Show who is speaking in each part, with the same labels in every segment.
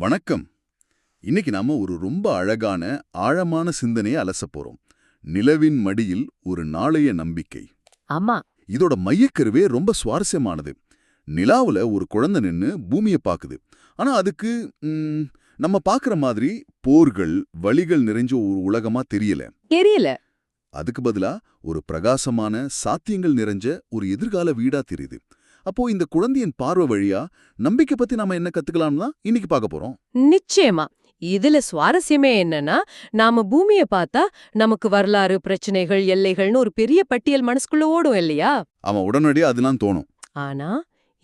Speaker 1: வணக்கம். இன்னைக்கு நாம ஒரு ரொம்ப அழகான ஆழமான சிந்தனையை அலச போறோம். நிலவின் மடியில் ஒரு நாளைய நம்பிக்கை.
Speaker 2: ஆமா.
Speaker 1: இதோட மையக்கருவே ரொம்ப சுவாரஸ்யமானது. நிலாவுல ஒரு குழந்தை நின்னு பூமியை பாக்குது. ஆனா அதுக்கு நம்ம பாக்குற மாதிரி போர்கள் வழிகள் நிறைஞ்ச ஒரு உலகமா தெரியல.
Speaker 2: தெரியல.
Speaker 1: அதுக்கு பதிலா ஒரு பிரகாசமான சாத்தியங்கள் நிறைஞ்ச ஒரு எதிர்கால வீடா தெரியுது. அப்போ இந்த குழந்தையின் பார்வை வழியா நம்பிக்கை பத்தி நாம என்ன கத்துக்கலாம்னு தான் இன்னைக்கு பார்க்க போறோம்.
Speaker 2: நிச்சயமா. இதுல சுவாரஸ்யமே என்னன்னா நாம பூமிய பார்த்தா நமக்கு வரலாறு பிரச்சனைகள் எல்லைகள்னு ஒரு பெரிய பட்டியல் மனசுக்குள்ள ஓடும் இல்லையா?
Speaker 1: அவன் உடனடியா அதெல்லாம் தோணும்.
Speaker 2: ஆனா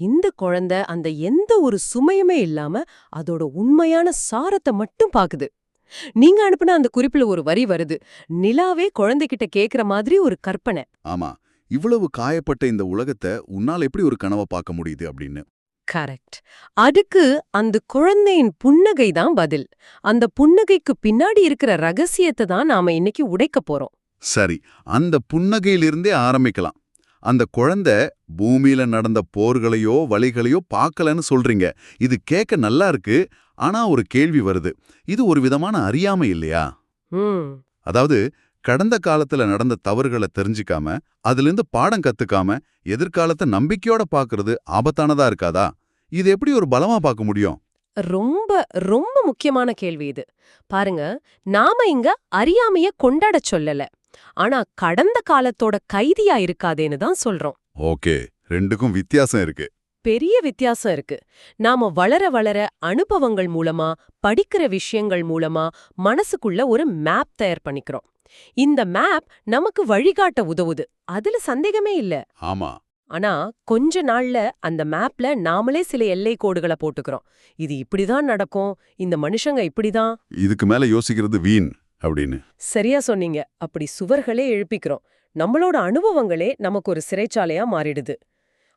Speaker 2: இந்த குழந்தை அந்த எந்த ஒரு சுமையுமே இல்லாம அதோட உண்மையான சாரத்தை மட்டும் பாக்குது. நீங்க அனுப்புன அந்த குறிப்புல ஒரு வரி வருது நிலாவே குழந்தைகிட்ட கேக்குற மாதிரி ஒரு கற்பனை.
Speaker 1: ஆமா இவ்வளவு காயப்பட்ட இந்த உலகத்தை உன்னால எப்படி ஒரு கனவை பார்க்க முடியுது அப்படின்னு?
Speaker 2: கரெக்ட். அதுக்கு அந்த குழந்தையின் புன்னகை தான் பதில். அந்த புன்னகைக்கு பின்னாடி இருக்கிற ரகசியத்தை தான் நாம இன்னைக்கு உடைக்க போறோம்.
Speaker 1: சரி அந்த புன்னகையிலிருந்தே ஆரம்பிக்கலாம். அந்த குழந்தை பூமியில நடந்த போர்களையோ வழிகளையோ பார்க்கலன்னு சொல்றீங்க. இது கேட்க நல்லா இருக்கு. ஆனா ஒரு கேள்வி வருது. இது ஒரு விதமான அறியாமை இல்லையா? அதாவது கடந்த காலத்துல நடந்த தவறுகளை தெரிஞ்சுக்காம அதிலிருந்து பாடம் கத்துக்காம எதிர்காலத்தை நம்பிக்கையோட பார்க்கறது ஆபத்தானதா இருக்காதா? இது எப்படி ஒரு பலமா பார்க்க முடியும்?
Speaker 2: ரொம்ப ரொம்ப முக்கியமான கேள்வி இது. பாருங்க நாம இங்க அறியாமைய கொண்டாடச் சொல்லல. ஆனா கடந்த காலத்தோட கைதியா இருக்காதேன்னு தான் சொல்றோம்.
Speaker 1: ஓகே ரெண்டுக்கும் வித்தியாசம் இருக்கு.
Speaker 2: பெரிய வித்தியாசம் இருக்கு. நாம வளர வளர அனுபவங்கள் மூலமா படிக்கிற விஷயங்கள் மூலமா மனசுக்குள்ள ஒரு மேப் தயார் பண்ணிக்கிறோம். இந்த மேப் நமக்கு வழிகாட்ட உதவுது. அதுல சந்தேகமே இல்ல.
Speaker 1: ஆமா.
Speaker 2: ஆனா கொஞ்ச நாள்ல அந்த மேப்ல நாமளே சில எல்லை கோடுகளை போட்டுக்கிறோம். இது இப்படிதான் நடக்கும். இந்த மனுஷங்க இப்படிதான்.
Speaker 1: இதுக்கு மேல யோசிக்கிறது வீண் அப்படின்னு.
Speaker 2: சரியா சொன்னீங்க. அப்படி சுவர்களே எழுப்பிக்கிறோம். நம்மளோட அனுபவங்களே நமக்கு ஒரு சிறைச்சாலையா மாறிடுது.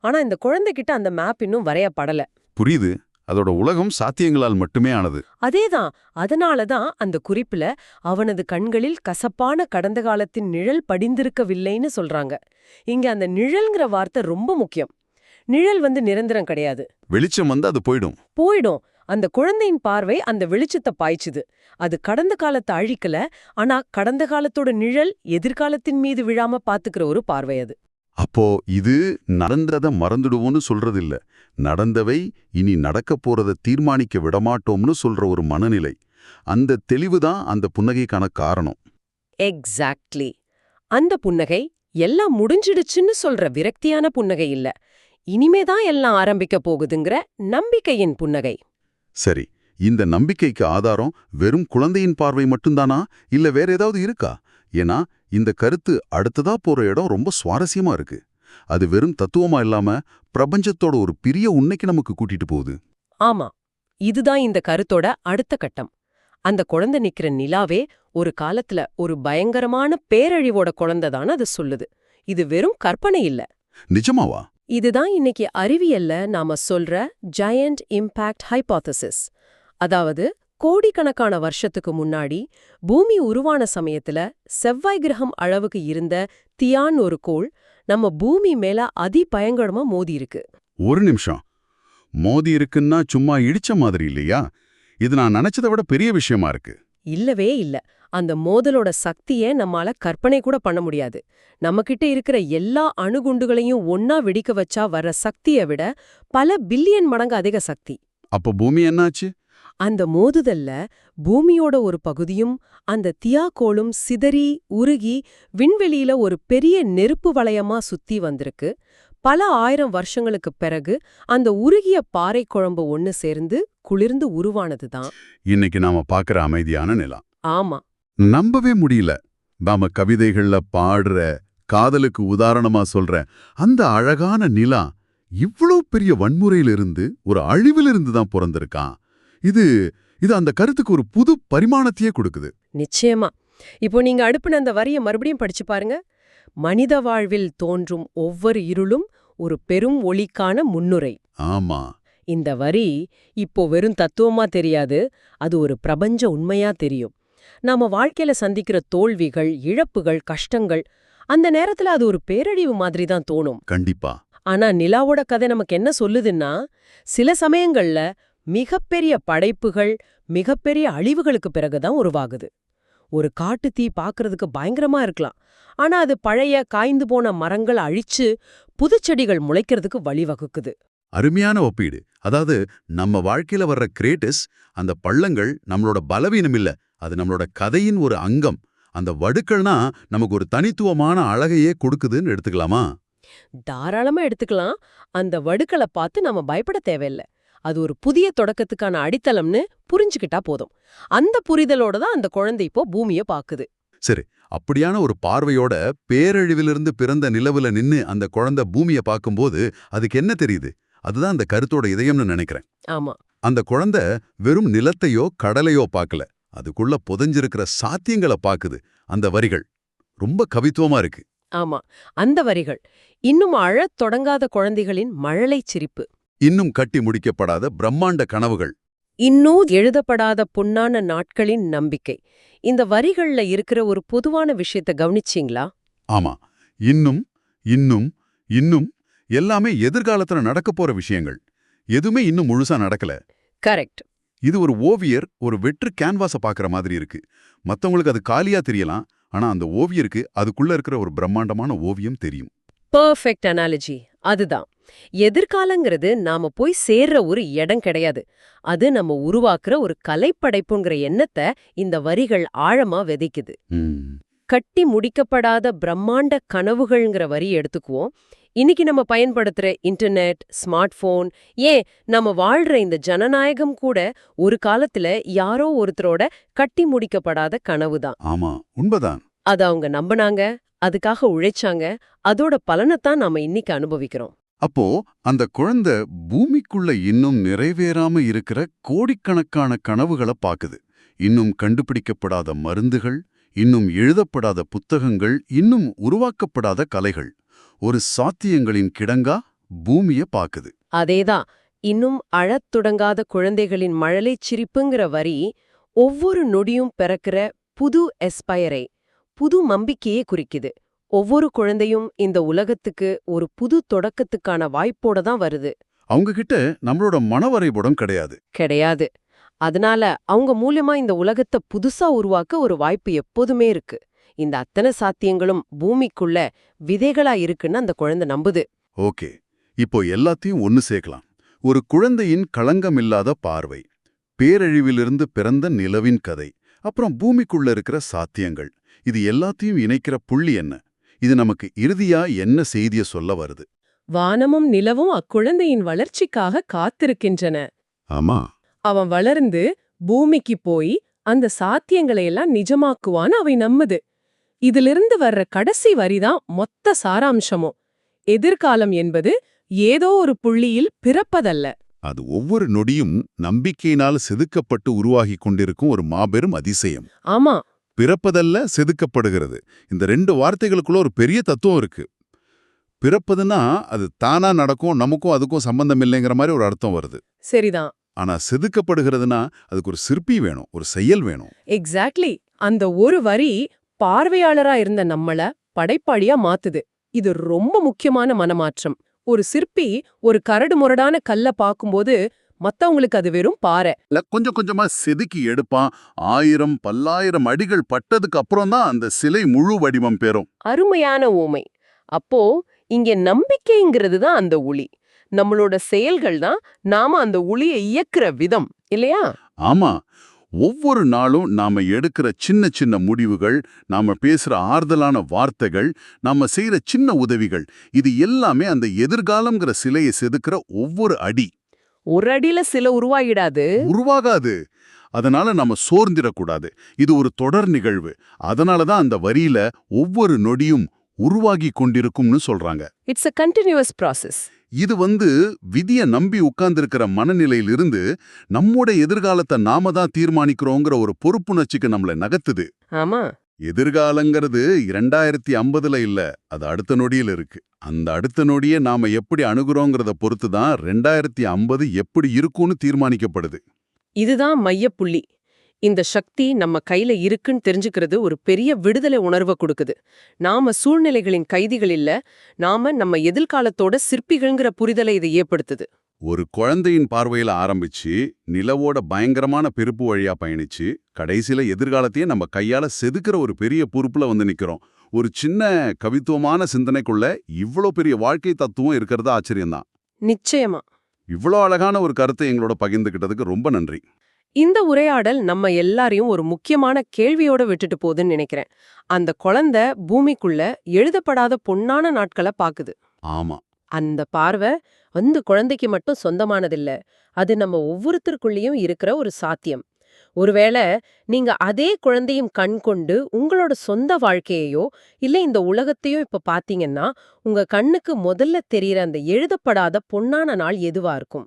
Speaker 2: ஆனா இந்த குழந்தைகிட்ட அந்த மேப் இன்னும் வரையப்படல.
Speaker 1: புரியுது. அதோட உலகம் சாத்தியங்களால் மட்டுமே ஆனது.
Speaker 2: அதேதான். அதனாலதான் அந்த குறிப்புல அவனது கண்களில் கசப்பான கடந்த காலத்தின் நிழல் படிந்திருக்கவில்லைன்னு சொல்றாங்க. இங்க அந்த நிழல்ங்கிற வார்த்தை ரொம்ப முக்கியம். நிழல் வந்து நிரந்தரம் கிடையாது.
Speaker 1: வெளிச்சம் வந்து அது போயிடும்.
Speaker 2: போயிடும். அந்த குழந்தையின் பார்வை அந்த வெளிச்சத்தை பாய்ச்சுது. அது கடந்த காலத்தை அழிக்கல ஆனா கடந்த காலத்தோட நிழல் எதிர்காலத்தின் மீது விழாம பாத்துக்கிற ஒரு பார்வை அது.
Speaker 1: அப்போ இது நடந்ததை மறந்துடுவோம்னு சொல்றது இல்ல நடந்தவை இனி நடக்கப் போறத தீர்மானிக்க விடமாட்டோம்னு சொல்ற ஒரு மனநிலை. அந்த தெளிவுதான் அந்த புன்னகைக்கான காரணம்.
Speaker 2: எக்ஸாக்ட்லி அந்த புன்னகை எல்லாம் முடிஞ்சிடுச்சுன்னு சொல்ற விரக்தியான புன்னகை இல்ல. இனிமேதான் எல்லாம் ஆரம்பிக்க போகுதுங்கிற நம்பிக்கையின் புன்னகை.
Speaker 1: சரி இந்த நம்பிக்கைக்கு ஆதாரம் வெறும் குழந்தையின் பார்வை மட்டும்தானா? இல்ல வேற ஏதாவது இருக்கா? ஏன்னா இந்த கருத்து அடுத்ததா போற இடம் ரொம்ப சுவாரஸ்யமா இருக்கு. அது வெறும் தத்துவமா இல்லாம பிரபஞ்சத்தோட ஒரு பெரிய உன்னைக்கு நமக்கு கூட்டிட்டு போகுது.
Speaker 2: ஆமா. இதுதான் இந்த கருத்தோட அடுத்த கட்டம். அந்த குழந்தை நிக்கிற நிலாவே ஒரு காலத்துல ஒரு பயங்கரமான பேரழிவோட குழந்தை தான் அது சொல்லுது. இது வெறும் கற்பனை இல்ல.
Speaker 1: நிஜமாவா?
Speaker 2: இதுதான் இன்னைக்கு அறிவியல்ல நாம சொல்ற ஜயண்ட் இம்பாக்ட் ஹைபாத்தசிஸ் அதாவது கோடிக்கணக்கான வருஷத்துக்கு முன்னாடி பூமி உருவான சமயத்துல செவ்வாய் கிரகம் அளவுக்கு இருந்த தியான் ஒரு கோள் நம்ம பூமி மேல அதிபயங்கரமா மோதி இருக்கு.
Speaker 1: ஒரு நிமிஷம். மோதி இருக்குன்னா சும்மா இடிச்ச மாதிரி இல்லையா? இது நான் நினைச்சதை விட பெரிய விஷயமா இருக்கு.
Speaker 2: இல்லவே இல்ல. அந்த மோதலோட சக்தியை நம்மால கற்பனை கூட பண்ண முடியாது. நம்மகிட்ட இருக்கிற எல்லா அணுகுண்டுகளையும் ஒன்னா வெடிக்க வச்சா வர்ற சக்தியை விட பல பில்லியன் மடங்கு அதிக சக்தி.
Speaker 1: அப்ப பூமி என்னாச்சு?
Speaker 2: அந்த மோதுதல்ல பூமியோட ஒரு பகுதியும் அந்த தியாக்கோளும் சிதறி உருகி விண்வெளியில ஒரு பெரிய நெருப்பு வளையமா சுத்தி வந்திருக்கு. பல ஆயிரம் வருஷங்களுக்கு பிறகு அந்த உருகிய பாறை குழம்பு ஒன்னு சேர்ந்து குளிர்ந்து உருவானதுதான்.
Speaker 1: இன்னைக்கு நாம பாக்குற அமைதியான நிலம்
Speaker 2: ஆமா.
Speaker 1: நம்பவே முடியல. நாம கவிதைகள்ல பாடுற காதலுக்கு உதாரணமா சொல்ற அந்த அழகான நிலா இவ்ளோ பெரிய வன்முறையிலிருந்து ஒரு அழிவிலிருந்து தான் பிறந்திருக்கான். இது இது அந்த கருத்துக்கு ஒரு புது பரிமாணத்தையே கொடுக்குது.
Speaker 2: நிச்சயமா. இப்போ நீங்க அடுப்புன அந்த வரிய மறுபடியும் படிச்சு பாருங்க. மனித வாழ்வில் தோன்றும் ஒவ்வொரு இருளும் ஒரு பெரும் ஒளிக்கான முன்னுரை.
Speaker 1: ஆமா.
Speaker 2: இந்த வரி இப்போ வெறும் தத்துவமா தெரியாது அது ஒரு பிரபஞ்ச உண்மையா தெரியும். நாம வாழ்க்கையில சந்திக்கிற தோல்விகள் இழப்புகள் கஷ்டங்கள் அந்த நேரத்துல அது ஒரு பேரழிவு மாதிரி தான் தோணும்.
Speaker 1: கண்டிப்பா.
Speaker 2: ஆனா நிலாவோட கதை நமக்கு என்ன சொல்லுதுன்னா சில சமயங்கள்ல மிகப்பெரிய படைப்புகள் மிகப்பெரிய அழிவுகளுக்கு பிறகுதான் உருவாகுது. ஒரு காட்டு தீ பார்க்கறதுக்கு பயங்கரமா இருக்கலாம். ஆனா அது பழைய காய்ந்து போன மரங்கள் அழிச்சு புதுச்செடிகள் முளைக்கிறதுக்கு வழிவகுக்குது.
Speaker 1: அருமையான ஒப்பீடு. அதாவது நம்ம வாழ்க்கையில வர்ற கிரேட்டஸ் அந்த பள்ளங்கள் நம்மளோட பலவீனம் இல்ல. அது நம்மளோட கதையின் ஒரு அங்கம். அந்த வடுக்கள்னா நமக்கு ஒரு தனித்துவமான அழகையே கொடுக்குதுன்னு எடுத்துக்கலாமா?
Speaker 2: தாராளமா எடுத்துக்கலாம். அந்த வடுக்களை பார்த்து நம்ம பயப்பட தேவையில்ல. அது ஒரு புதிய தொடக்கத்துக்கான அடித்தளம்னு புரிஞ்சுக்கிட்டா போதும். அந்த புரிதலோட தான் அந்த குழந்தை இப்போ பூமிய பாக்குது.
Speaker 1: சரி அப்படியான ஒரு பார்வையோட பேரழிவிலிருந்து பிறந்த நிலவுல நின்னு அந்த குழந்தை பூமியை பார்க்கும்போது அதுக்கு என்ன தெரியுது? அதுதான் அந்த கருத்தோட இதயம்னு நினைக்கிறேன்.
Speaker 2: ஆமா.
Speaker 1: அந்த குழந்தை வெறும் நிலத்தையோ கடலையோ பார்க்கல அதுக்குள்ள புதைஞ்சிருக்கிற சாத்தியங்களை பாக்குது. அந்த வரிகள். ரொம்ப கவித்துவமா இருக்கு.
Speaker 2: ஆமா. அந்த வரிகள். இன்னும் அழத் தொடங்காத குழந்தைகளின் மழலைச் சிரிப்பு.
Speaker 1: இன்னும் கட்டி முடிக்கப்படாத பிரம்மாண்ட கனவுகள்.
Speaker 2: இன்னும் எழுதப்படாத பொன்னான நாட்களின் நம்பிக்கை. இந்த வரிகள்ல இருக்கிற ஒரு பொதுவான விஷயத்த கவனிச்சீங்களா?
Speaker 1: ஆமா. இன்னும் இன்னும் இன்னும் எல்லாமே எதிர்காலத்துல நடக்க போற விஷயங்கள். எதுவுமே இன்னும் முழுசா நடக்கல.
Speaker 2: கரெக்ட்.
Speaker 1: இது ஒரு ஓவியர் ஒரு வெற்று கேன்வாஸ பாக்குற மாதிரி இருக்கு. மத்தவங்களுக்கு அது காலியா தெரியலாம் ஆனா அந்த ஓவியருக்கு அதுக்குள்ள இருக்கிற ஒரு பிரம்மாண்டமான ஓவியம் தெரியும்.
Speaker 2: பர்ஃபெக்ட் அனாலஜி அதுதான். எதிர்காலங்கிறது நாம போய் சேர்ற ஒரு இடம் கிடையாது. அது நம்ம உருவாக்குற ஒரு கலைப்படைப்புங்கிற எண்ணத்தை இந்த வரிகள் ஆழமா விதைக்குது. கட்டி முடிக்கப்படாத பிரம்மாண்ட கனவுகள்ங்கிற வரி எடுத்துக்குவோம். இன்னைக்கு நம்ம பயன்படுத்துற இன்டர்நெட் ஸ்மார்ட் போன் ஏன் நம்ம வாழ்ற இந்த ஜனநாயகம் கூட ஒரு காலத்துல யாரோ ஒருத்தரோட கட்டி முடிக்கப்படாத கனவுதான்.
Speaker 1: ஆமா உண்மைதான்.
Speaker 2: அத அவங்க நம்பினாங்க அதுக்காக உழைச்சாங்க அதோட பலனைத்தான் நாம இன்னைக்கு அனுபவிக்கிறோம்.
Speaker 1: அப்போ அந்த குழந்தை பூமிக்குள்ள இன்னும் நிறைவேறாம இருக்கிற கோடிக்கணக்கான கனவுகளை பாக்குது. இன்னும் கண்டுபிடிக்கப்படாத மருந்துகள் இன்னும் எழுதப்படாத புத்தகங்கள் இன்னும் உருவாக்கப்படாத கலைகள். ஒரு சாத்தியங்களின் கிடங்கா பூமிய பாக்குது.
Speaker 2: அதேதான். இன்னும் அழத் தொடங்காத குழந்தைகளின் மழலைச் சிரிப்புங்கிற வரி ஒவ்வொரு நொடியும் பிறக்கிற புது எஸ்பயரை புது நம்பிக்கையே குறிக்குது. ஒவ்வொரு குழந்தையும் இந்த உலகத்துக்கு ஒரு புது தொடக்கத்துக்கான வாய்ப்போட தான் வருது.
Speaker 1: அவங்க கிட்ட நம்மளோட மனவரைபடம் கிடையாது.
Speaker 2: கிடையாது. அதனால அவங்க மூலியமா இந்த உலகத்தை புதுசா உருவாக்க ஒரு வாய்ப்பு எப்போதுமே இருக்கு. இந்த அத்தனை சாத்தியங்களும் பூமிக்குள்ள விதைகளா இருக்குன்னு அந்த குழந்தை நம்புது.
Speaker 1: ஓகே. இப்போ எல்லாத்தையும் ஒன்னு சேர்க்கலாம். ஒரு குழந்தையின் களங்கமில்லாத பார்வை பேரழிவிலிருந்து பிறந்த நிலவின் கதை அப்புறம் பூமிக்குள்ள இருக்கிற சாத்தியங்கள். இது எல்லாத்தையும் இணைக்கிற புள்ளி என்ன? இது நமக்கு இறுதியா என்ன செய்திய சொல்ல வருது?
Speaker 2: வானமும் நிலவும் அக்குழந்தையின் வளர்ச்சிக்காக காத்திருக்கின்றன.
Speaker 1: ஆமா.
Speaker 2: அவன் வளர்ந்து பூமிக்கு போய் அந்த சாத்தியங்களை எல்லாம் நிஜமாக்குவான்னு அவை நம்புது இதிலிருந்து வர்ற கடைசி வரிதான் மொத்த சாராம்சமும். எதிர்காலம் என்பது ஏதோ ஒரு புள்ளியில் பிறப்பதல்ல.
Speaker 1: அது ஒவ்வொரு நொடியும் நம்பிக்கையினால் செதுக்கப்பட்டு உருவாகி கொண்டிருக்கும் ஒரு மாபெரும் அதிசயம்.
Speaker 2: ஆமா
Speaker 1: பிறப்பதல்ல செதுக்கப்படுகிறது. இந்த ரெண்டு வார்த்தைகளுக்குள்ள ஒரு பெரிய தத்துவம் இருக்கு. பிறப்பதுன்னா அது தானா நடக்கும் நமக்கும் அதுக்கும் சம்பந்தம் இல்லைங்கிற மாதிரி ஒரு அர்த்தம் வருது.
Speaker 2: சரிதான்.
Speaker 1: ஆனா செதுக்கப்படுகிறதுனா அதுக்கு ஒரு சிற்பி வேணும் ஒரு செயல் வேணும்.
Speaker 2: எக்ஸாக்ட்லி அந்த ஒரு வரி பார்வையாளரா இருந்த நம்மள படைப்பாளியா மாத்துது. இது ரொம்ப முக்கியமான மனமாற்றம். ஒரு சிற்பி ஒரு கரடு முரடான கல்ல பாக்கும்போது மத்தவங்களுக்கு அது வெறும் பாறை.
Speaker 1: கொஞ்சம் கொஞ்சமா செதுக்கி எடுப்பான். ஆயிரம் பல்லாயிரம் அடிகள் பட்டதுக்கு அப்புறம் தான் அந்த சிலை முழு வடிவம் பெறும்.
Speaker 2: அருமையான ஊமை. அப்போ இங்க நம்பிக்கைங்கிறது தான் அந்த ஒளி நம்மளோட செயல்கள் தான் நாம அந்த ஒளியை இயக்குற விதம் இல்லையா?
Speaker 1: ஆமா. ஒவ்வொரு நாளும் நாம எடுக்கிற சின்ன சின்ன முடிவுகள் நாம பேசுற ஆறுதலான வார்த்தைகள் நாம செய்யற சின்ன உதவிகள் இது எல்லாமே அந்த எதிர்காலம்ங்கிற சிலையை செதுக்கிற ஒவ்வொரு அடி.
Speaker 2: ஒரு அடியில சில உருவாகிடாது
Speaker 1: உருவாகாது. அதனால நாம சோர்ந்திடக்கூடாது. இது ஒரு தொடர் நிகழ்வு. அதனால தான் அந்த வரியில ஒவ்வொரு நொடியும் உருவாகி கொண்டிருக்கும்னு சொல்றாங்க.
Speaker 2: இட்ஸ் அ கண்டினியூஸ் ப்ராசஸ்
Speaker 1: இது வந்து விதிய நம்பி உட்கார்ந்திருக்கிற மனநிலையிலிருந்து நம்மோட எதிர்காலத்தை நாம தான் தீர்மானிக்கிறோங்கிற ஒரு பொறுப்புணர்ச்சிக்கு நம்மள நகர்த்துது.
Speaker 2: ஆமா.
Speaker 1: எதிர்காலங்கிறது இரண்டாயிரத்தி ஐம்பதுல இல்ல அது அடுத்த நொடியில் இருக்கு. அந்த அடுத்த நொடியை நாம எப்படி அணுகுறோங்கிறத பொறுத்து தான் ரெண்டாயிரத்தி ஐம்பது எப்படி இருக்கும்னு தீர்மானிக்கப்படுது.
Speaker 2: இதுதான் மையப்புள்ளி. இந்த சக்தி நம்ம கையில இருக்குன்னு தெரிஞ்சுக்கிறது ஒரு பெரிய விடுதலை உணர்வை கொடுக்குது. நாம சூழ்நிலைகளின் கைதிகள் இல்ல நாம நம்ம எதிர்காலத்தோட சிற்பிகள்ங்கிற புரிதலை இது ஏற்படுத்துது.
Speaker 1: ஒரு குழந்தையின் பார்வையில ஆரம்பிச்சு நிலவோட பயங்கரமான பெருப்பு வழியா பயணிச்சு கடைசியில எதிர்காலத்தையே நம்ம கையால செதுக்கிற ஒரு பெரிய பொறுப்புல வந்து நிக்கிறோம். ஒரு சின்ன கவித்துவமான சிந்தனைக்குள்ள இவ்ளோ பெரிய வாழ்க்கை தத்துவம் இருக்கிறது ஆச்சரியம்தான்.
Speaker 2: நிச்சயமா.
Speaker 1: இவ்ளோ அழகான ஒரு கருத்தை எங்களோட பகிர்ந்துகிட்டதுக்கு ரொம்ப நன்றி.
Speaker 2: இந்த உரையாடல் நம்ம எல்லாரையும் ஒரு முக்கியமான கேள்வியோட விட்டுட்டு போகுதுன்னு நினைக்கிறேன். அந்த குழந்தை பூமிக்குள்ள எழுதப்படாத பொன்னான நாட்களை பாக்குது.
Speaker 1: ஆமா.
Speaker 2: அந்த பார்வை அந்த குழந்தைக்கு மட்டும் சொந்தமானதில்ல. அது நம்ம ஒவ்வொருத்தருக்குள்ளேயும் இருக்கிற ஒரு சாத்தியம். ஒருவேளை நீங்க அதே குழந்தையும் கண் கொண்டு உங்களோட சொந்த வாழ்க்கையையோ இல்ல இந்த உலகத்தையோ இப்ப பாத்தீங்கன்னா உங்க கண்ணுக்கு முதல்ல தெரியற அந்த எழுதப்படாத பொன்னான நாள் எதுவா இருக்கும்?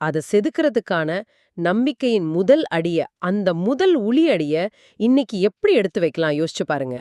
Speaker 2: அதை செதுக்கிறதுக்கான நம்பிக்கையின் முதல் அடிய அந்த முதல் உளி அடிய இன்னைக்கு எப்படி எடுத்து வைக்கலாம்? யோசிச்சு பாருங்க.